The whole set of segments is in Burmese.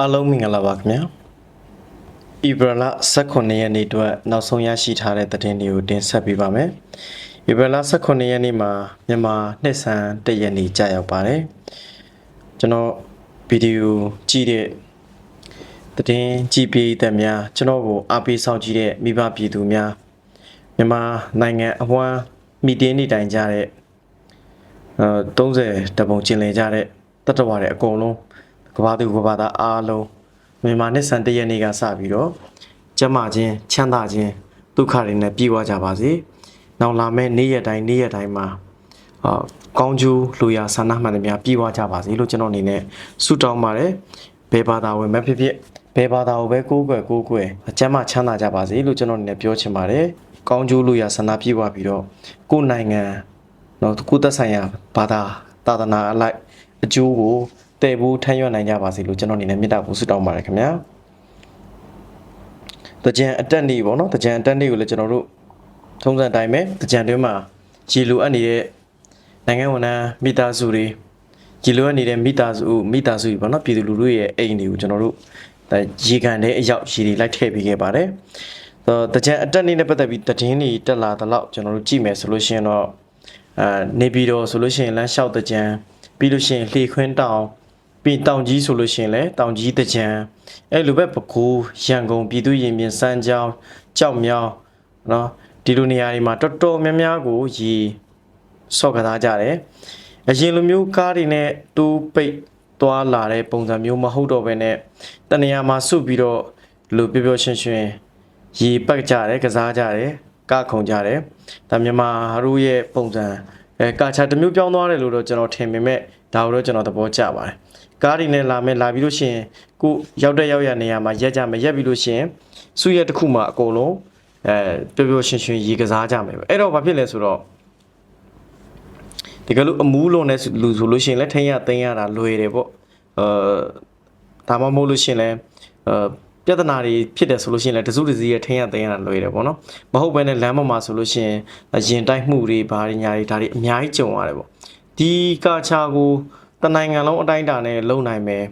အားလုံးမင်္ဂလာပါခင်ဗျာဧပြီလ18ရက်နေ့အတွက်နောက်ဆုံးရရှိထားတဲ့သတင်းတွေကိုတင်ဆက်ပေးပါမယ်ဧပြီလ18ရက်နေ့မှာမြန်မာနှစ်ဆန်းတရက်နေ့ကြာရောက်ပါတယ်ကျွန်တော်ဗီဒီယိုကြည့်တဲ့သတင်းကြည့်ပြီးတဲ့များကျွန်တော်ကိုအားပေးဆောင်ကြည့်တဲ့မိဘပြည်သူများမြန်မာနိုင်ငံအဝန်းမီတင်းနေတိုင်ကြတဲ့အဲ30တပုံကျင်လည်ကြတဲ့တတ္တဝါတွေအကုန်လုံး ကဘာသူကဘာသားအားလုံးမြန်မာနှစ်ဆန်တရက်နေ့ကစပြီးတော့ကျမ်းမာခြင်းချမ်းသာခြင်းဒုက္ခတွေနဲ့ပြည့်ဝကြပါစေ။နောက်လာမယ့်နေ့ရက်တိုင်းနေ့ရက်တိုင်းမှာအာကောင်းကျိုးလူရဆန္ဒမှန်သမျှပြည့်ဝကြပါစေလို့ကျွန်တော်အနေနဲ့ဆုတောင်းပါတယ်။ဘယ်ဘာသာဝင်မဲ့ဖြစ်ဖြစ်ဘယ်ဘာသာကိုပဲကိုးကွယ်ကိုးကွယ်အကျမ်းမှချမ်းသာကြပါစေလို့ကျွန်တော်အနေနဲ့ပြောချင်ပါတယ်။ကောင်းကျိုးလူရဆန္ဒပြည့်ဝပြီးတော့ကိုယ်နိုင်ငံနော်ကုသဆိုင်ရာဘာသာသာသနာအလိုက်အကျိုးကို တည်ဖို့ထမ်းရွက်နိုင်ကြပါစေလို့ကျွန်တော်အနေနဲ့မေတ္တာပို့ဆုတောင်းပါတယ်ခင်ဗျာတကြံအတက်နေပေါ့နော်တကြံအတက်နေကိုလည်းကျွန်တော်တို့ထုံးစံအတိုင်းပဲတကြံတွင်းမှာရေလိုအပ်နေတဲ့နိုင်ငံဝန်ထမ်းမိသားစုတွေရေလိုအပ်နေတဲ့မိသားစုမိသားစုတွေပေါ့နော်ပြည်သူလူထုရဲ့အိမ်တွေကိုကျွန်တော်တို့ဒါရေကန်တဲ့အရောက်ရေတွေလိုက်ထည့်ပေးခဲ့ပါတယ်တော့တကြံအတက်နေနဲ့ပတ်သက်ပြီးတည်င်းတွေတက်လာတဲ့လောက်ကျွန်တော်တို့ကြည့်မယ်ဆိုလို့ရှိရင်တော့အာနေပြည်တော်ဆိုလို့ရှိရင်လမ်းလျှောက်တကြံပြီးလို့ရှိရင်လှေခွင်းတောင် ပြီးတောင်ကြီးဆိုလို့ရှိရင်လည်းတောင်ကြီးတကြံအဲ့လိုပဲပကူရန်ကုန်ပြည်သူရင်ပြင်စမ်းကြောင်းကြောက်မြောင်းเนาะဒီလိုနေရာတွေမှာတော်တော်များများကိုရေဆော့ကစားကြတယ်အရင်လိုမျိုးကားတွေနဲ့တူးပိတ်သွားလာတဲ့ပုံစံမျိုးမဟုတ်တော့ဘဲနဲ့တနေရာမှာစုပြီးတော့လူပျော်ပျော်ရွှင်ရွှင် ရေပတ်ကြတယ်ကစားကြတယ်ကခုံကြတယ်ဒါမြန်မာတို့ရဲ့ပုံစံအဲကာချာတစ်မျိုးပြောင်းသွားတယ်လို့တော့ကျွန်တော်ထင်ပေမဲ့ဒါကိုတော့ကျွန်တော်သဘောကျပါတယ် ကားတွေနဲ့လာမယ်လာပြီးလို့ရှိရင်ကိုရောက်တဲ့ရောက်ရနေရာမှာရက်ကြမယ်ရက်ပြီးလို့ရှိရင်စုရက်တစ်ခုမှအကုန်လုံးအဲပျော်ပျော်ရွှင်ရွှင်ရေကစားကြမယ်ပဲအဲ့တော့ဘာဖြစ်လဲဆိုတော့ဒီကလို့အမူးလုံးနဲ့လူဆိုလို့ရှိရင်လည်းထိန်းရသိမ်းရတာလွယ်တယ်ပေါ့အဲဒါမှမဟုတ်လို့ရှိရင်လည်းအဲပြဿနာတွေဖြစ်တယ်ဆိုလို့ရှိရင်လည်းတစုတစည်းရထိန်းရသိမ်းရတာလွယ်တယ်ပေါ့နော်မဟုတ်ဘဲနဲ့လမ်းပေါ်မှာဆိုလို့ရှိရင်ရင်တိုက်မှုတွေဘာတွေညာတွေဒါတွေအများကြီးကြုံရတယ်ပေါ့ဒီကာချာကို တနိုင်ငံလုံးအတိုင်းအတာနဲ့လုံနိုင်မယ်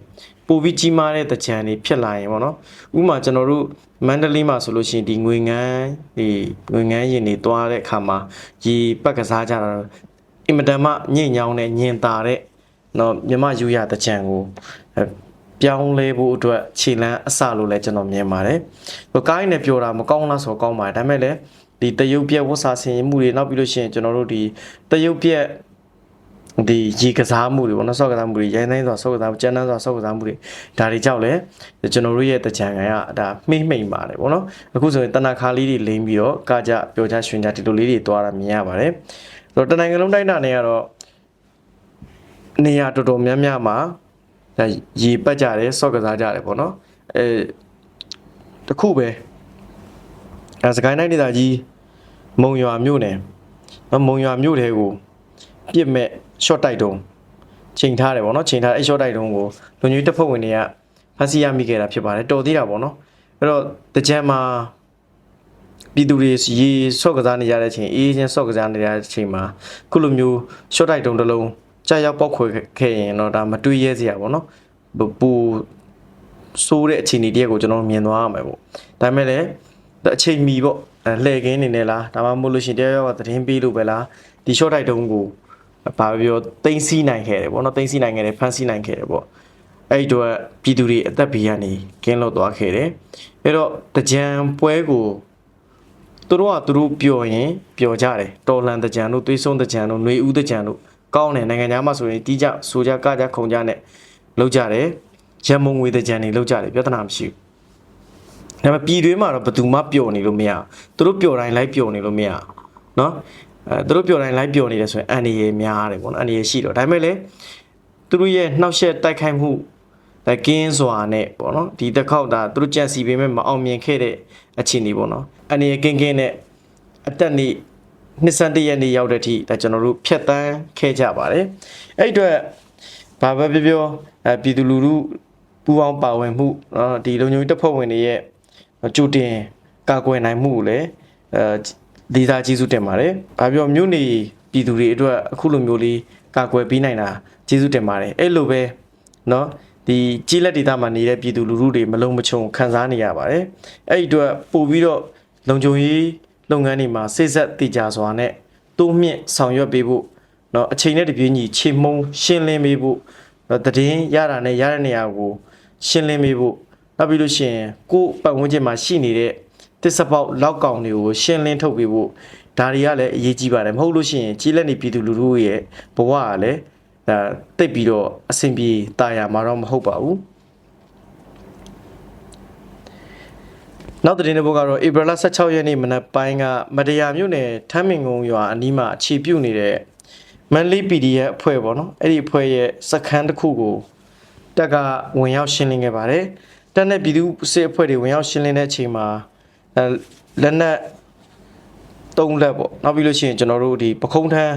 ပိုပြီးကြီးမားတဲ့တကြံတွေဖြစ်လာရင်ပေါ့နော်ဥပမာကျွန်တော်တို့မန္တလေးမှာဆိုလို့ရှိရင်ဒီငွေငန်းဒီငွေငန်းရင်တွေတွားတဲ့အခါမှာရေပတ်ကစားကြတာအင်မတန်မှညင်ညောင်းတဲ့ညင်တာတဲ့နော်မြမယူရတကြံကိုအဲပြောင်းလဲဖို့အတွက်ခြေလန်းအစလို့လည်းကျွန်တော်မြင်ပါတယ်။ဟိုကိုင်းနဲ့ပြောတာမကောင်းလားဆိုတော့ကောင်းပါတယ်ဒါပေမဲ့လည်းဒီတရုတ်ပြက်ဝတ်စာဆင်မှုတွေနောက်ပြီးလို့ရှိရင်ကျွန်တော်တို့ဒီတရုတ်ပြက် ဒီရေကစားမှုတွေပေါ့နော်ဆော့ကစားမှုတွေရိုင်းတိုင်းဆိုဆော့ကစားမှုကျန်းတန်းဆိုဆော့ကစားမှုတွေဒါတွေကြောက်လဲကျွန်တော်တို့ရဲ့တကြံကဒါမှိမ့်မှိန်ပါတယ်ပေါ့နော်အခုဆိုရင်တနခါလေးတွေလိမ့်ပြီးတော့ကကြပြောကြရွှင်ကြဒီလိုလေးတွေသွားတာမြင်ရပါတယ်ဆိုတော့တနိုင်ငံလုံးတိုင်းတာနေရတော့နေရာတော်တော်များများမှာဒါရေပတ်ကြတယ်ဆော့ကစားကြတယ်ပေါ့နော်အဲတခုပဲအဲစကိုင်းတိုင်းဒေသကြီးမုံရွာမြို့နယ်မုံရွာမြို့ထဲကိုပြစ်မဲ့ short တိုက်တုံးချိန်ထားတယ်ပေါ့နော်ချိန်ထားအဲ့ short တိုက်တုံးကိုလူညွေတပ်ဖွဲ့ဝင်တွေကဖမ်းဆီးရမိခဲ့တာဖြစ်ပါတယ်တော်သေးတာပေါ့နော်အဲ့တော့တကြံမှာပြည်သူတွေရေဆော့ကစားနေကြတဲ့အချိန်အေးချင်းဆော့ကစားနေကြတဲ့အချိန်မှာခုလိုမျိုး short တိုက်တုံးတစ်လုံးကြာရောက်ပောက်ခွဲခဲ့ရင်တော့ဒါမတွေးရဲစရာပေါ့နော်ပူဆိုးတဲ့အခြေအနေတရက်ကိုကျွန်တော်မြင်သွားရမယ်ပေါ့ဒါပေမဲ့လည်းအချိန်မီပေါ့လှည့်ကင်းနေနေလားဒါမှမဟုတ်လို့ရှိရင်တရားရောသတင်းပေးလို့ပဲလားဒီ short တိုက်တုံးကို ဘာပြောတင်စီနိုင်ခဲ့တယ်ပေါ့နော်တင်စီနိုင်ခဲ့တယ်ဖန်စီနိုင်ခဲ့တယ်ပေါ့အဲ့တော့ပြည်သူတွေအသက်ဘေးကနေကင်းလွတ်သွားခဲ့တယ်အဲ့တော့တကြံပွဲကိုသူတို့ကသူတို့ပျော်ရင်ပျော်ကြတယ်တော်လန်တကြံတို့သွေးဆုံးတကြံတို့နှွေဦးတကြံတို့ကောင်းတယ်နိုင်ငံသားမှဆိုရင်တီးကြဆိုကြကကြခုံကြနဲ့လောက်ကြတယ်ရမုံငွေတကြံတွေလောက်ကြတယ်ပြဿနာမရှိဘူးဒါပေမဲ့ပြည်တွင်းမှာတော့ဘယ်သူမှပျော်နေလို့မရသူတို့ပျော်တိုင်းလိုက်ပျော်နေလို့မရနော် အဲသူတို့ပျော်တိုင်းလိုက်ပျော်နေတယ်ဆိုရင်အန်ဒီရေများတယ်ပေါ့နော်အန်ဒီရေရှိတော့ဒါပေမဲ့လည်းသူတို့ရဲ့နှောက်ယှက်တိုက်ခိုက်မှုတကင်းစွာနဲ့ပေါ့နော်ဒီတစ်ခေါက်ဒါသူတို့ကြံစီပေမဲ့မအောင်မြင်ခဲ့တဲ့အခြေအနေပေါ့နော်အန်ဒီရေကင်းကင်းနဲ့အတက်နေနှစ်စံတရက်နေရောက်တဲ့အထိဒါကျွန်တော်တို့ဖြတ်တန်းခဲ့ကြပါတယ်အဲ့အတွက်ဘာပဲပြောပြောအဲပြည်သူလူထုပူးပေါင်းပါဝင်မှုနော်ဒီလုံခြုံရေးတပ်ဖွဲ့ဝင်တွေရဲ့ကြိုတင်ကာကွယ်နိုင်မှုကိုလည်းအဲ ဒေသကျေးဇူးတင်ပါတယ်။ဘာပြောမြို့နေပြည်သူတွေအတွက်အခုလိုမျိုးလေးကာကွယ်ပေးနိုင်တာကျေးဇူးတင်ပါတယ်။အဲ့လိုပဲเนาะ ဒီကြီးလက်ဒေသမှာနေတဲ့ပြည်သူလူထုတွေမလုံမချုံခံစားနေရပါတယ်အဲ့ဒီအတွက်ပို့ပြီးတော့လုံခြုံရေးလုပ်ငန်းတွေမှာစိတ်ဆက်တည်ကြစွာနဲ့တိုးမြင့်ဆောင်ရွက်ပေးဖို့เนาะအချိန်နဲ့တပြေးညီချိန်မုံရှင်းလင်းပေးဖို့เนาะတည်င်းရတာနဲ့ရတဲ့နေရာကိုရှင်းလင်းပေးဖို့နောက်ပြီးလို့ရှိရင်ကိုယ့်ပတ်ဝန်းကျင်မှာရှိနေတဲ့ တစ္ဆပေါက်လောက်ကောင်တွေကိုရှင်းလင်းထုတ်ပေးဖို့ဒါတွေကလည်းအရေးကြီးပါတယ်မဟုတ်လို့ရှိရင်ကြီးလက်နေပြည်သူလူထုရဲ့ဘဝကလည်းဒါတိတ်ပြီးတော့အဆင်ပြေတာယာမှာတော့မဟုတ်ပါဘူးနောက်တဲ့နေ့ဘုတ်ကတော့ဧပြီလ16ရက်နေ့မနက်ပိုင်းကမတရားမြို့နယ်ထမ်းမင်ကုန်းရွာအနီးမှာအခြေပြုနေတဲ့မန်လေး PDF အဖွဲ့ပေါ့နော်အဲ့ဒီအဖွဲ့ရဲ့စခန်းတစ်ခုကိုတက်ကဝင်ရောက်ရှင်းလင်းခဲ့ပါတယ်တက်နဲ့ပြည်သူစစ်အဖွဲ့တွေဝင်ရောက်ရှင်းလင်းတဲ့အချိန်မှာ အဲလက်နက်သုံးလက်ပေါ့နောက်ပြီးလို့ရှိရင်ကျွန်တော်တို့ဒီပခုံးထမ်း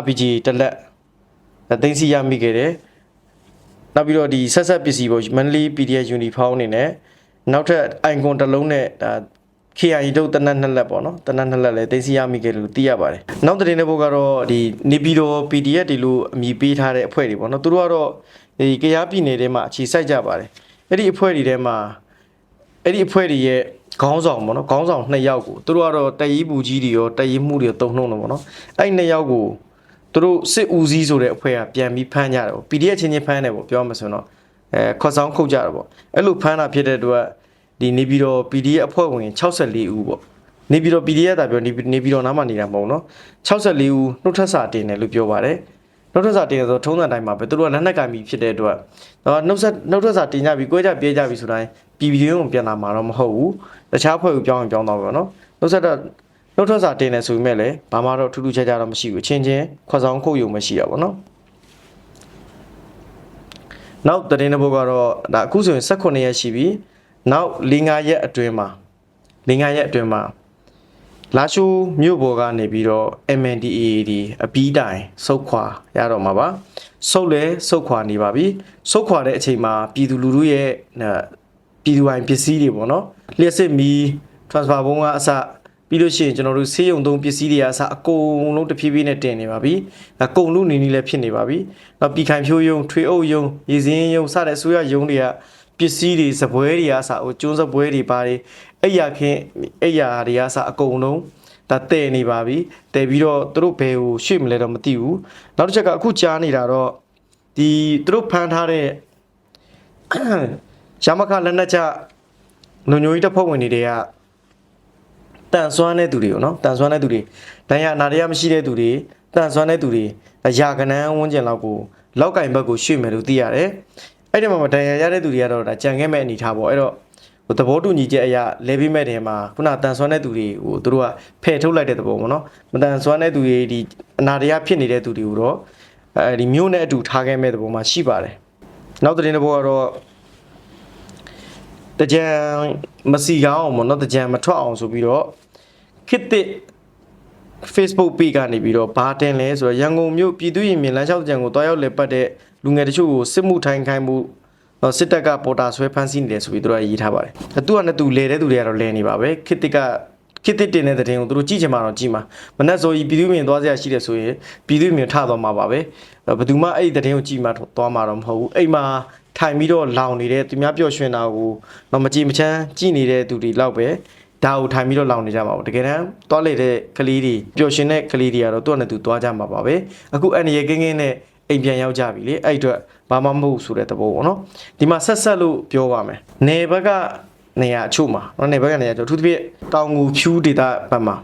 RPG တစ်လက်အဲသိမ်းဆီးရမိခဲ့တယ်နောက်ပြီးတော့ဒီဆက်ဆက်ပစ္စည်းပေါ့မန်လေး PDF uniform အနေနဲ့နောက်ထပ် icon တစ်လုံးနဲ့ဒါ KI တို့တနက်နှစ်လက်ပေါ့နော်တနက်နှစ်လက်လည်းသိမ်းဆီးရမိခဲ့လို့သိရပါတယ်နောက်တဲ့နေ့ဘုတ်ကတော့ဒီနေပြည်တော် PDF ဒီလိုအမည်ပေးထားတဲ့အဖွဲ့တွေပေါ့နော်သူတို့ကတော့ဒီကရားပြည်နယ်ထဲမှာအခြေစိုက်ကြပါတယ်အဲ့ဒီအဖွဲ့တွေထဲမှာအဲ့ဒီအဖွဲ့တွေရဲ့ ခေါင်းဆောင်ပေါ့နော်ခေါင်းဆောင်နှစ်ယောက်ကိုသူတို့ကတော့တရီးပူကြီးတွေရောတရီးမှုတွေရောတုံနှုံတယ်ပေါ့နော်အဲ့ဒီနှစ်ယောက်ကိုသူတို့စစ်ဦးစီးဆိုတဲ့အဖွဲ့ကပြန်ပြီးဖမ်းကြတယ်ပေါ့ PDF ချင်းချင်းဖမ်းတယ်ပေါ့ပြောမှဆိုတော့အဲခေါ်ဆောင်ခုတ်ကြတယ်ပေါ့အဲ့လိုဖမ်းတာဖြစ်တဲ့အတွက်ဒီနေပြည်တော် PDF အဖွဲ့ဝင်64ဦးပေါ့နေပြည်တော် PDF တာပြောနေနေပြည်တော်နားမှာနေတာမဟုတ်နော်64ဦးနှုတ်ထက်စာတင်တယ်လို့ပြောပါတယ်နှုတ်ထက်စာတင်တယ်ဆိုထုံးစံတိုင်းမှာပဲသူတို့ကလက်နက်ကင်ပြီးဖြစ်တဲ့အတွက်တော့နှုတ်ဆက်နှုတ်ထက်စာတင်ကြပြီးကြွဲကြပြေးကြပြီးဆိုတိုင်း ပြည်ပြည်ရုံးကိုပြန်လာမှာတော့မဟုတ်ဘူးတခြားအဖွဲ့ကိုပြောင်းရင်ပြောင်းတော့ပဲနော်နှုတ်ဆက်တော့နှုတ်ထက်စာတင်တယ်ဆိုပေမဲ့လည်းဘာမှတော့ထူးထူးခြားခြားတော့မရှိဘူးအချင်းချင်းခွက်ဆောင်ခုတ်ယုံမရှိတာပေါ့နော်နောက်တရင်တစ်ပုတ်ကတော့ဒါအခုဆိုရင်18ရက်ရှိပြီနောက်၄၅ရက်အတွင်းမှာ၄၅ရက်အတွင်းမှာလာရှိုးမြို့ပေါ်ကနေပြီးတော့ MNDAA ဒီအပီးတိုင်စုတ်ခွာရတော့မှာပါစုတ်လဲစုတ်ခွာနေပါပြီစုတ်ခွာတဲ့အချိန်မှာပြည်သူလူထုရဲ့အဲ ပြည်သူပိုင်ပစ္စည်းတွေပေါ့နော်လျှက်စစ်မီ transfer ဘုံကအစပြီးလို့ရှိရင်ကျွန်တော်တို့ဆေးရုံသုံးပစ္စည်းတွေကအစအကုန်လုံးတစ်ဖြည်းဖြည်းနဲ့တင်နေပါပြီအကုန်လုံးနေနေလည်းဖြစ်နေပါပြီနောက်ပြည်ခိုင်ဖြိုးယုံထွေအုပ်ယုံရည်စင်းယုံစတဲ့အစိုးရယုံတွေကပစ္စည်းတွေစပွဲတွေကအစဟိုကျွန်းစပွဲတွေပါတယ်အဲ့ရခင်းအဲ့ရတွေကအစအကုန်လုံးဒါတည်နေပါပြီတည်ပြီးတော့သူတို့ဘယ်ကိုရွှေ့မလဲတော့မသိဘူးနောက်တစ်ချက်ကအခုကြားနေတာတော့ဒီသူတို့ဖမ်းထားတဲ့ ရမခလက်နက်ချလုံညိုကြီးတပ်ဖွဲ့ဝင်တွေတွေကတန်ဆွမ်းတဲ့သူတွေပေါ့နော်တန်ဆွမ်းတဲ့သူတွေဒဏ်ရာအနာရမရှိတဲ့သူတွေတန်ဆွမ်းတဲ့သူတွေရာကနန်းဝန်းကျင်လောက်ကိုလောက်ကင်ဘက်ကိုရွှေ့မယ်လို့သိရတယ်အဲ့ဒီမှာဒဏ်ရာရတဲ့သူတွေကတော့ဒါကြံခဲ့မဲ့အနေထားပေါ့အဲ့တော့ဟိုသဘောတူညီချက်အရာလဲပေးမဲ့တယ်မှာခုနတန်ဆွမ်းတဲ့သူတွေဟိုသူတို့ကဖယ်ထုတ်လိုက်တဲ့သဘောပေါ့နော်မတန်ဆွမ်းတဲ့သူတွေဒီအနာရဖြစ်နေတဲ့သူတွေကိုတော့အဲဒီမျိုးနဲ့အတူထားခဲ့မဲ့သဘောမှာရှိပါတယ်နောက်တဲ့တစ်ဘောကတော့ တကြံမစီကောင်းအောင်ပေါ့နော်တကြံမထွက်အောင်ဆိုပြီးတော့ခစ်တစ် Facebook page ကနေပြီးတော့ဘာတင်လဲဆိုတော့ရန်ကုန်မြို့ပြည်သူ့ရင်မြင်လမ်းလျှောက်ကြံကိုတွားရောက်လည်ပတ်တဲ့လူငယ်တချို့ကိုစစ်မှုထိုင်ခိုင်းမှုတော့စစ်တပ်ကပေါ်တာဆွဲဖမ်းဆီးနေတယ်ဆိုပြီးသူတို့ကရေးထားပါတယ်။သူကနဲ့သူလဲတဲ့သူတွေကတော့လဲနေပါပဲခစ်တစ်ကခစ်တစ်တင်တဲ့တဲ့တင်ကိုသူတို့ကြည့်ချင်မှတော့ကြည့်မှာမနှက်ဆိုကြီးပြည်သူ့မြင်သွားစရာရှိတယ်ဆိုရင်ပြည်သူ့မြင်ထသွားမှာပါပဲ။ဘယ်သူမှအဲ့ဒီတဲ့တင်ကိုကြည့်မှသွားမှာတော့မဟုတ်ဘူး။အိမ်မှာ ထိုင်ပြီးတော့လောင်နေတဲ့သူများပျော်ရွှင်တာကိုတော့မကြည်မချမ်းကြည့်နေတဲ့သူတွေလောက်ပဲဒါကိုထိုင်ပြီးတော့လောင်နေကြမှာပေါ့တကယ်တမ်းသွားလေတဲ့ကလေးတွေပျော်ရွှင်တဲ့ကလေးတွေကတော့သူ့နဲ့သူသွားကြမှာပါပဲအခုအန်ရကင်းကင်းနဲ့အိမ်ပြန်ရောက်ကြပြီလေအဲ့အတွက်ဘာမှမဟုတ်ဆိုတဲ့သဘောပေါ့နော်ဒီမှာဆက်ဆက်လို့ပြောပါမယ်နေဘက်ကနေရာအချို့မှာနော်နေဘက်ကနေရာအချို့အထူးသဖြင့်တောင်ငူဖြူဒေတာဘက်မှာ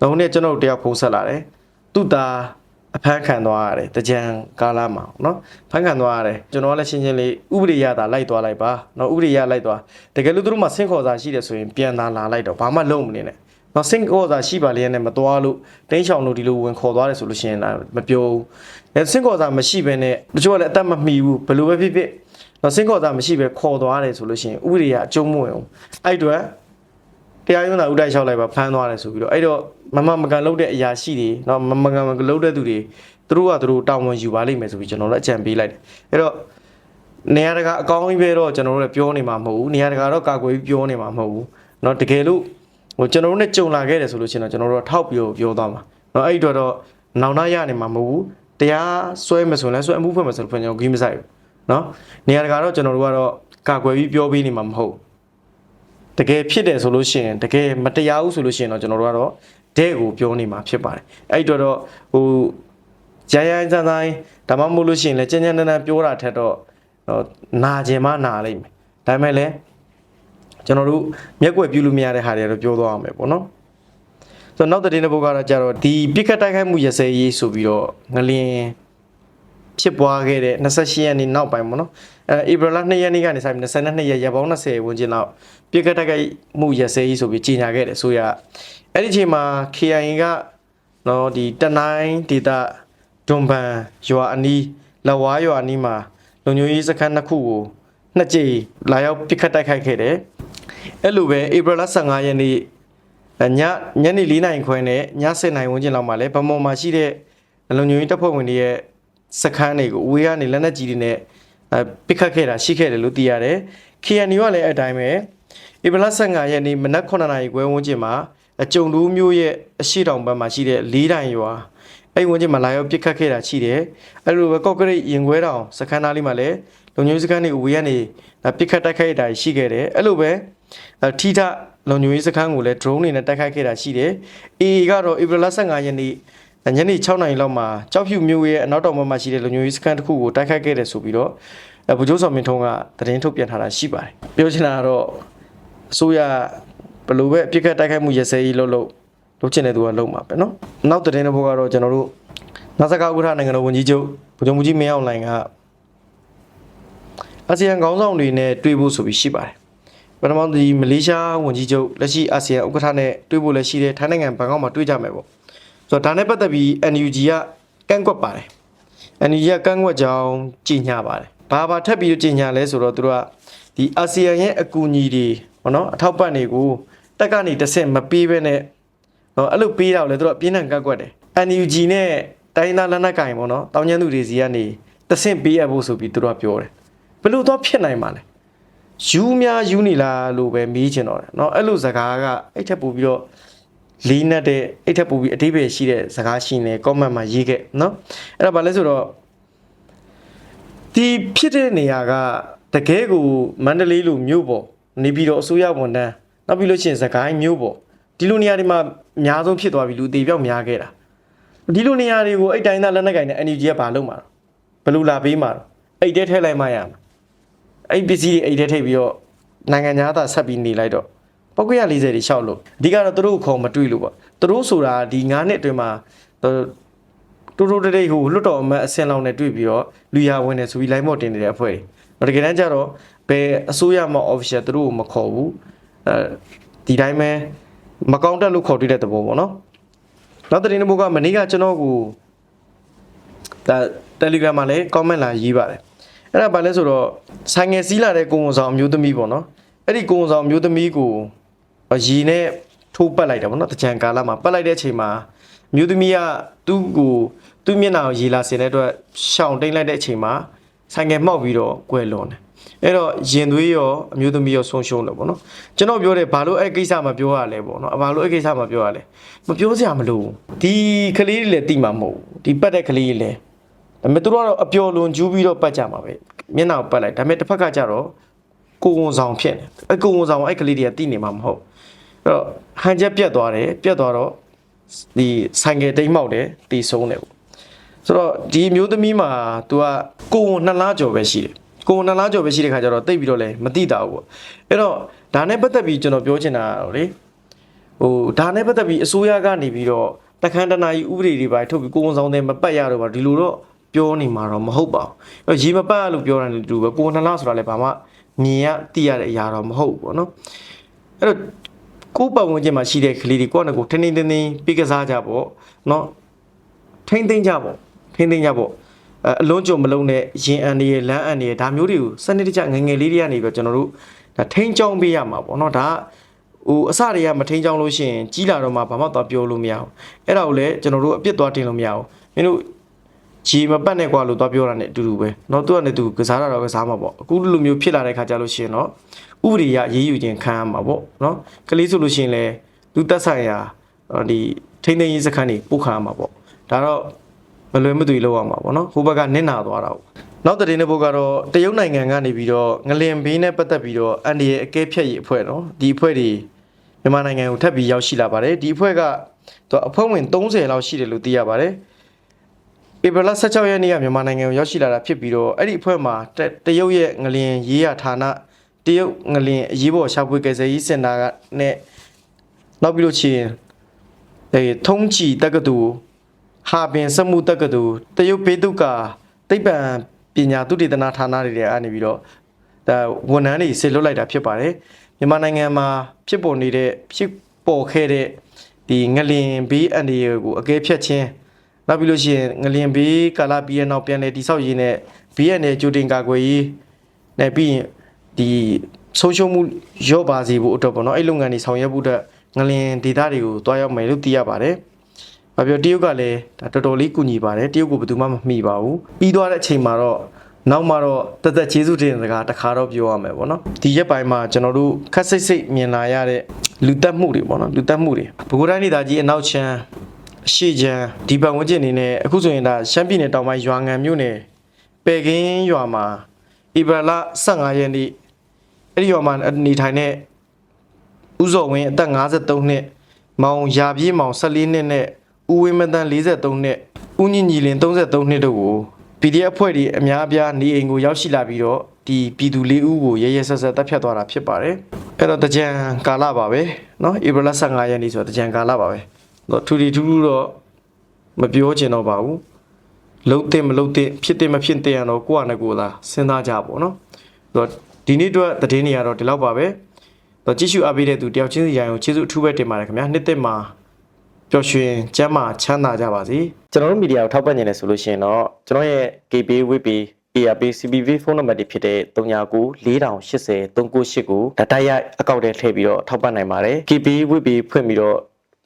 တော့နေ့ကျွန်တော်တို့တယောက်ဖုန်းဆက်လာတယ်သူ့သား အဖမ်းခံသွားရတယ်တကြံကာလာမှာเนาะဖမ်းခံသွားရတယ်ကျွန်တော်ကလည်းရှင်းရှင်းလေးဥပဒေရတာလိုက်သွားလိုက်ပါเนาะဥပဒေရလိုက်သွားတကယ်လို့သူတို့မှဆင့်ခေါ်စာရှိတယ်ဆိုရင်ပြန်လာလာလိုက်တော့ဘာမှလုံးမနေနဲ့เนาะဆင့်ခေါ်စာရှိပါလေနဲ့မသွားလို့တင်းချောင်လို့ဒီလိုဝင်ခေါ်သွားတယ်ဆိုလို့ရှိရင်လည်းမပြောဘူးအဲဆင့်ခေါ်စာမရှိဘဲနဲ့တချို့ကလည်းအသက်မမီဘူးဘယ်လိုပဲဖြစ်ဖြစ်เนาะဆင့်ခေါ်စာမရှိဘဲခေါ်သွားတယ်ဆိုလို့ရှိရင်ဥပဒေရအကျုံးမဝင်ဘူးအဲ့အတွက် တရားရုံးသာဥတိုက်လျှောက်လိုက်ပါဖမ်းသွားတယ်ဆိုပြီးတော့အဲ့တော့မမမကန်လုပ်တဲ့အရာရှိတွေเนาะမမကန်မကန်လုပ်တဲ့သူတွေသူတို့ကသူတို့တာဝန်ယူပါလိမ့်မယ်ဆိုပြီးကျွန်တော်လည်းအကြံပေးလိုက်တယ်အဲ့တော့နေရာတကာအကောင်းကြီးပဲတော့ကျွန်တော်တို့လည်းပြောနေမှာမဟုတ်ဘူးနေရာတကာတော့ကာကွယ်ပြီးပြောနေမှာမဟုတ်ဘူးเนาะတကယ်လို့ဟိုကျွန်တော်တို့နဲ့ကြုံလာခဲ့တယ်ဆိုလို့ရှိရင်တော့ကျွန်တော်တို့ကထောက်ပြီးတော့ပြောသွားမှာเนาะအဲ့ဒီတော့တော့နောင်နာရနေမှာမဟုတ်ဘူးတရားစွဲမယ်ဆိုရင်လည်းစွဲအမှုဖွဲ့မယ်ဆိုလို့ဖွင့်ကျွန်တော်ဂိမ်းမဆိုင်ဘူး နော်နေရာတကာတော့ကျွန်တော်တို့ကတော့ကာကွယ်ပြီးပြောပေးနေမှာမဟုတ် တကယ်ဖြစ်တယ်ဆိုလို့ရှိရင်တကယ်မတရားဘူးဆိုလို့ရှိရင်တော့ကျွန်တော်တို့ကတော့တဲ့ကိုပြောနေမှာဖြစ်ပါတယ်အဲ့တော့တော့ဟိုရိုင်းရိုင်းစမ်းစမ်းဒါမှမဟုတ်လို့ရှိရင်လည်းကြမ်းကြမ်းတမ်းတမ်းပြောတာထက်တော့ဟိုနာကျင်မှနာလိမ့်မယ်ဒါပေမဲ့လည်းကျွန်တော်တို့မျက်ကွယ်ပြုလို့မရတဲ့ဟာတွေတော့ပြောသွားအောင်မယ်ပေါ့နော်ဆိုတော့နောက်တဲ့တဲ့ဘုတ်ကတော့ကြတော့ဒီပြစ်ခတ်တိုက်ခိုက်မှုရစဲရေးဆိုပြီးတော့ငလင် ဖြစ်ပွားခဲ့တဲ့28ရက်နေ့နောက်ပိုင်းပေါ့နော်အဲဧပြီလ2ရက်နေ့ကနေစပြီး22ရက်ရက်ပေါင်း20ဝန်းကျင်လောက်ပြစ်ခတ်တိုက်ခိုက်မှုရစဲရေးဆိုပြီးကြီးညာခဲ့တယ်ဆိုရအဲ့ဒီအချိန်မှာ KIA ကနော်ဒီတနိုင်းဒေတာဒွန်ဘန်ရွာအနီးလဝါရွာအနီးမှာလုံခြုံရေးစခန်းတစ်ခုကိုနှစ်ကြိမ်လာရောက်ပြစ်ခတ်တိုက်ခိုက်ခဲ့တယ်အဲ့လိုပဲဧပြီလ15ရက်နေ့ညညနေ4နိုင်ခွဲနဲ့ည7နိုင်ဝန်းကျင်လောက်မှာလဲဗမော်မှာရှိတဲ့လုံခြုံရေးတပ်ဖွဲ့ဝင်တွေရဲ့ စခန်းတွေကိုအဝေးကနေလက်နက်ကြီးတွေနဲ့အဲပစ်ခတ်ခဲ့တာရှိခဲ့တယ်လို့သိရတယ်။ KNU ကလည်းအတိုင်းပဲဧပြီလ15ရက်နေ့မနက်9နာရီခွဲဝန်းကျင်မှာအကြုံတူးမျိုးရဲ့အရှိတောင်ဘက်မှာရှိတဲ့လေးတိုင်ရွာအဲ့ဝန်းကျင်မှာလာရောက်ပစ်ခတ်ခဲ့တာရှိတယ်။အဲ့လိုပဲကော့ကရိတ်ရင်ခွဲတောင်စခန်းသားလေးမှာလည်းလုံခြုံရေးစခန်းတွေအဝေးကနေပစ်ခတ်တိုက်ခိုက်တာရှိခဲ့တယ်။အဲ့လိုပဲအဲထီထလုံညွေးစခန်းကိုလည်း drone တွေနဲ့တိုက်ခိုက်ခဲ့တာရှိတယ်။ AA ကတော့ဧပြီလ15ရက်နေ့ ညနေ6နာရီလောက်မှာကြောက်ဖြူမြို့ရဲ့အနောက်တောင်ဘက်မှာရှိတဲ့လုံညွေးစခန်းတစ်ခုကိုတိုက်ခိုက်ခဲ့တယ်ဆိုပြီးတော့အဲဗိုလ်ချုပ်စော်မင်းထုံးကသတင်းထုတ်ပြန်ထားတာရှိပါတယ်။ပြောချင်တာကတော့အစိုးရဘယ်လိုပဲအပြစ်ကတ်တိုက်ခိုက်မှုရစဲကြီးလုပ်လို့လုပ်ချင်တဲ့သူကလုပ်မှာပဲเนาะ။နောက်သတင်းတစ်ပုဒ်ကတော့ကျွန်တော်တို့နာဇကာဥက္ကဋ္ဌနိုင်ငံတော်ဝန်ကြီးချုပ်ဗိုလ်ချုပ်မှုကြီးမင်းအောင်လှိုင်ကအာဆီယံခေါင်းဆောင်တွေနဲ့တွေ့ဖို့ဆိုပြီးရှိပါတယ်။ ပထမဒီမလေးရှားဝန်ကြီးချုပ်လက်ရှိအာဆီယံဥက္ကဋ္ဌနဲ့တွေ့ဖို့လည်းရှိတယ်ထိုင်းနိုင်ငံဘန်ကောက်မှာတွေ့ကြမယ်ပေါ့ ဆိုတော့ဒါနဲ့ပတ်သက်ပြီး NUG ကကန့်ကွက်ပါတယ် NUG ကကန့်ကွက်ကြောင်းကြေညာပါတယ်ဘာဘာထပ်ပြီးကြေညာလဲဆိုတော့သူတို့ကဒီအာဆီယံရဲ့အကူအညီတွေဘောနော်အထောက်ပံ့တွေကိုတက်ကနေတစ်ဆင့်မပေးဘဲနဲ့နော်အဲ့လိုပေးတော့လေသူတို့အပြင်းထန်ကန့်ကွက်တယ် NUG နဲ့တိုင်းသားလက်နက်ကင်ပေါ့နော်တောင်ကျန်းသူတွေစီကနေတစ်ဆင့်ပေးရဖို့ဆိုပြီးသူတို့ကပြောတယ်ဘယ်လိုတော့ဖြစ်နိုင်မှာလဲ ယူများယူနေလားလို့ပဲမေးချင်တော့တယ်เนาะအဲ့လိုစကားကအဲ့ထက်ပိုပြီးတော့ လေးနက်တဲ့အဲ့ထက်ပိုပြီးအတိပ္ပယ်ရှိတဲ့စကားရှိနေ comment မှာရေးခဲ့เนาะအဲ့ဒါဘာလဲဆိုတော့ဒီဖြစ်တဲ့နေရာကတကယ်ကိုမန္တလေးလိုမြို့ပေါ်နေပြီးတော့အစိုးရဝန်ထမ်းနောက်ပြီးလို့ရှိရင်စကိုင်းမြို့ပေါ်ဒီလိုနေရာတွေမှာအများဆုံးဖြစ်သွားပြီလူအသေးပြောက်များခဲ့တာဒီလိုနေရာတွေကိုအဲ့တိုင်းသားလက်နက်ကင်နဲ့ NUG ကဘာလုပ်မှာတော့ဘယ်လိုလာပေးမှာတော့အဲ့တဲထဲလိုက်မှရမှာ အဲ့ပစ္စည်းတွေအိတ်ထဲထိပ်ပြီးတော့နိုင်ငံသားသားဆက်ပြီးနေလိုက်တော့ ပောက်ကရ40တွေရှောက်လို့အဓိကတော့သူတို့ကိုခေါ်မတွေ့လို့ပေါ့သူတို့ဆိုတာဒီ9နှစ်အတွင်းမှာတူတူတေးဟိုလွတ်တော်အမတ်အစင်လောင်းနဲ့တွေ့ပြီးတော့လူရဝင်တယ်ဆိုပြီး line မော့တင်နေတဲ့အဖွဲ့တွေတကယ်တမ်းကျတော့ဘယ်အစိုးရမှ official သူတို့ကိုမခေါ်ဘူးအဲဒီတိုင်းပဲမကောင်းတက်လို့ခေါ်တွေ့တဲ့သဘောပေါ့နော်နောက်တဲ့နေ့ဘုကမနေ့ကကျွန်တော်ကိုဒါ Telegram မှာလည်း comment လာရေးပါတယ်အဲ့ဒါဘာလဲဆိုတော့ဆိုင်ငယ်စီးလာတဲ့ကိုဝန်ဆောင်အမျိုးသမီးပေါ့နော်အဲ့ဒီကိုဝန်ဆောင်အမျိုးသမီးကို ရေနဲ့ထိုးပတ်လိုက်တာပေါ့နော်တကြံကာလမှာပတ်လိုက်တဲ့အချိန်မှာအမျိုးသမီးကသူ့ကိုသူ့မျက်နှာကိုရေလာစင်တဲ့အတွက်ရှောင်တိန်လိုက်တဲ့အချိန်မှာဆိုင်ငယ်မှောက်ပြီးတော့ကွယ်လွန်တယ်အဲ့တော့ရင်သွေးရောအမျိုးသမီးရောဆုံးရှုံးတယ်ပေါ့နော်ကျွန်တော်ပြောတယ်ဘာလို့အဲ့ကိစ္စမပြောရလဲပေါ့နော်ဘာလို့အဲ့ကိစ္စမပြောရလဲမပြောစရာမလိုဘူးဒီကလေးတွေလည်းတိမှာမဟုတ်ဘူးဒီပတ်တဲ့ကလေးတွေလည်းဒါပေမဲ့သူတို့ကတော့အပျော်လွန်ကျူးပြီးတော့ပတ်ကြမှာပဲမျက်နှာကိုပတ်လိုက်ဒါပေမဲ့တစ်ဖက်ကကြတော့ကိုဝန်ဆောင်ဖြစ်နေအကိုဝန်ဆောင်အဲ့ကလေးတွေကတိနေမှာမဟုတ်အဲ့ တော့ဟန်ချက်ပြတ်သွားတယ်ပြတ်သွားတော့ဒီဆိုင်ကယ်တိတ်မှောက်တယ်တီဆုံးတယ်ပေါ့ဆိုတော့ဒီမျိုးသမီးမှာ तू ကကိုဝန်နှစ်လားကျော်ပဲရှိတယ်ကိုဝန်နှစ်လားကျော်ပဲရှိတဲ့ခါကျတော့တိတ်ပြီးတော့လည်းမတိတာဘူးပေါ့အဲ့တော့ဒါနဲ့ပတ်သက်ပြီးကျွန်တော်ပြောချင်တာကတော့လေဟိုဒါနဲ့ပတ်သက်ပြီးအစိုးရကနေပြီးတော့တခန်းတနာကြီးဥပဒေတွေပါထုတ်ပြီးကိုဝန်ဆောင်တဲ့မပတ်ရတော့ပါဒီလိုတော့ပြောနေမှာတော့မဟုတ်ပါဘူးအဲ့ရေမပတ်လို့ပြောတာလည်းတူပဲကိုနှစ်လားဆိုတာလည်းဘာမှမြင်ရသိရတဲ့အရာတော့မဟုတ်ဘူးပေါ့နော်အဲ့တော့ ကိုယ်ပတ်ဝန်းကျင်မှာရှိတဲ့ကလေးတွေကိုယ့်နဲ့ကိုယ်ထင်းထင်းထင်းထင်းပြီးကစားကြပေါ့နော်ထိမ့်သိမ့်ကြပေါ့ထိမ့်သိမ့်ကြပေါ့အဲအလုံးကြုံမလုံးတဲ့ရင်အန်တွေလမ်းအန်တွေဒါမျိုးတွေကိုစနစ်တကျငယ်ငယ်လေးတွေကနေပြီးတော့ကျွန်တော်တို့ဒါထိန်းချောင်းပေးရမှာပေါ့နော်ဒါကဟိုအစတွေကမထိန်းချောင်းလို့ရှိရင်ကြီးလာတော့မှဘာမှသွားပြောလို့မရဘူးအဲ့ဒါကိုလည်းကျွန်တော်တို့အပြစ်သွားတင်လို့မရဘူးမင်းတို့ ဂျီမပတ်နဲ့ကွာလို့သွားပြောတာ ਨੇ အတူတူပဲเนาะသူကလည်းသူကစားတာတော့ကစားမှာပေါ့အခုလိုမျိုးဖြစ်လာတဲ့ခါကျလို့ရှိရင်တော့ဥပဒေရရေးယူခြင်းခံရမှာပေါ့เนาะကလေးဆိုလို့ရှိရင်လည်းသူတက်ဆိုင်ရာဒီထိန်းသိမ်းရေးစခန်းတွေပို့ခံရမှာပေါ့ဒါတော့မလွယ်မသွေလောက်အောင်ပါပေါ့เนาะဟိုဘက်ကနင့်နာသွားတာပေါ့ နောက်သတင်းတစ်ပုဒ်ကတော့တရုတ်နိုင်ငံကနေပြီးတော့ငလင်ဘေးနဲ့ပတ်သက်ပြီးတော့အန်ဒီရဲ့အကဲဖြတ်ရေးအဖွဲ့နော်ဒီအဖွဲ့တွေမြန်မာနိုင်ငံကိုထပ်ပြီးရောက်ရှိလာပါတယ်ဒီအဖွဲ့ကသူအဖွဲ့ဝင်30လောက်ရှိတယ်လို့သိရပါတယ် ဧပြီလ16ရက်နေ့ကမြန်မာနိုင်ငံကိုရောက်ရှိလာတာဖြစ်ပြီးတော့အဲ့ဒီအဖွဲ့မှာတတရုတ်ရဲ့ငလင်ရေးရဌာနတရုတ်ငလင်အရေးပေါ်ရှာဖွေကယ်ဆယ်ရေးစင်တာကနဲ့နောက်ပြီးလို့ချင်အဲထုံးချီတက္ကသိုလ်ဟာပင်စက်မှုတက္ကသိုလ်တရုတ်ပေတုကာသိပ္ပံပညာသုတေသနဌာနတွေထဲကနေပြီးတော့ဒါဝန်ထမ်းတွေဆေလွတ်လိုက်တာဖြစ်ပါတယ်မြန်မာနိုင်ငံမှာဖြစ်ပေါ်နေတဲ့ဖြစ်ပေါ်ခဲ့တဲ့ဒီငလင်ဘေးအန္တရာယ်ကိုအကဲဖြတ်ခြင်း နောက်ပြီးလို့ရှိရင်ငလင်ဘေးကာလပြီးရနောက်ပြန်လည်တိဆောက်ရေးနဲ့ဘေးအန္တရာယ်ကြိုတင်ကာကွယ်ရေးနဲ့ပြီးရင်ဒီဆုံးရှုံးမှုရော့ပါစေဖို့အတွက်ပေါ့နော်အဲ့လုပ်ငန်းတွေဆောင်ရွက်ဖို့အတွက်ငလင်ဒေတာတွေကိုတွားရောက်မယ်လို့သိရပါတယ်။ဘာပြောတရုတ်ကလည်းဒါတော်တော်လေးကူညီပါတယ်တရုတ်ကိုဘယ်သူမှမမှီပါဘူး။ပြီးသွားတဲ့အချိန်မှာတော့နောက်မှတော့တသက်ကျေးဇူးတင်စကားတစ်ခါတော့ပြောရမယ်ပေါ့နော်။ဒီရက်ပိုင်းမှာကျွန်တော်တို့ခက်စိတ်စိတ်မြင်လာရတဲ့လူတက်မှုတွေပေါ့နော်လူတက်မှုတွေဘကိုးတိုင်းဒေသကြီးအနောက်ချမ်း အရှိချမ်းဒီပတ်ဝန်းကျင်နေနဲ့အခုဆိုရင်ဒါရှမ်းပြည်နယ်တောင်ပိုင်းရွာငံမြို့နယ်ပေကင်းရွာမှာဣဘလာ15ရက်နေ့အဲ့ဒီရွာမှာနေထိုင်တဲ့ ဥဇော်ဝင်းအသက်53နှစ်မောင်ရာပြေးမောင်14နှစ်နဲ့ဦးဝင်းမတန်း43နှစ်ဦးညင်ညီလင်33နှစ်တို့ကို PDF အဖွဲ့တွေအများအပြားနေအိမ်ကိုရောက်ရှိလာပြီးတော့ဒီပြည်သူလေးဦးကိုရဲရဲဆက်ဆက်တပ်ဖြတ်သွားတာဖြစ်ပါတယ်အဲ့တော့တကြံကာလပါပဲเนาะဧပြီလ15ရက်နေ့ဆိုတော့တကြံကာလပါပဲ တော့ထူထူထူထူတော့မပြောချင်တော့ပါဘူးလုံးတဲ့မလုံးတဲ့ဖြစ်တဲ့မဖြစ်တဲ့ရတော့ကိုယ့်အနေကိုယ်သာစဉ်းစားကြပါတော့တော့ဒီနေ့အတွက်သတင်းတွေကတော့ဒီလောက်ပါပဲတော့ကြည့်ရှုအားပေးတဲ့သူတယောက်ချင်းစီရိုင်းကိုကျေးဇူးအထူးပဲတင်ပါတယ်ခင်ဗျာနှစ်သက်မှာပျော်ရွှင်ကျမ်းမာချမ်းသာကြပါစေကျွန်တော်တို့မီဒီယာကိုထောက်ပံ့နေတယ်ဆိုလို့ရှိရင်တော့ကျွန်တော်ရဲ့ KB WP ARP CBV ဖုန်းနံပါတ်တွေဖြစ်တဲ့3940803989ကိုဒတာရိုက်အကောင့်ထဲထည့်ပြီးတော့ထောက်ပံ့နိုင်ပါတယ် KB WP ဖွင့်ပြီးတော့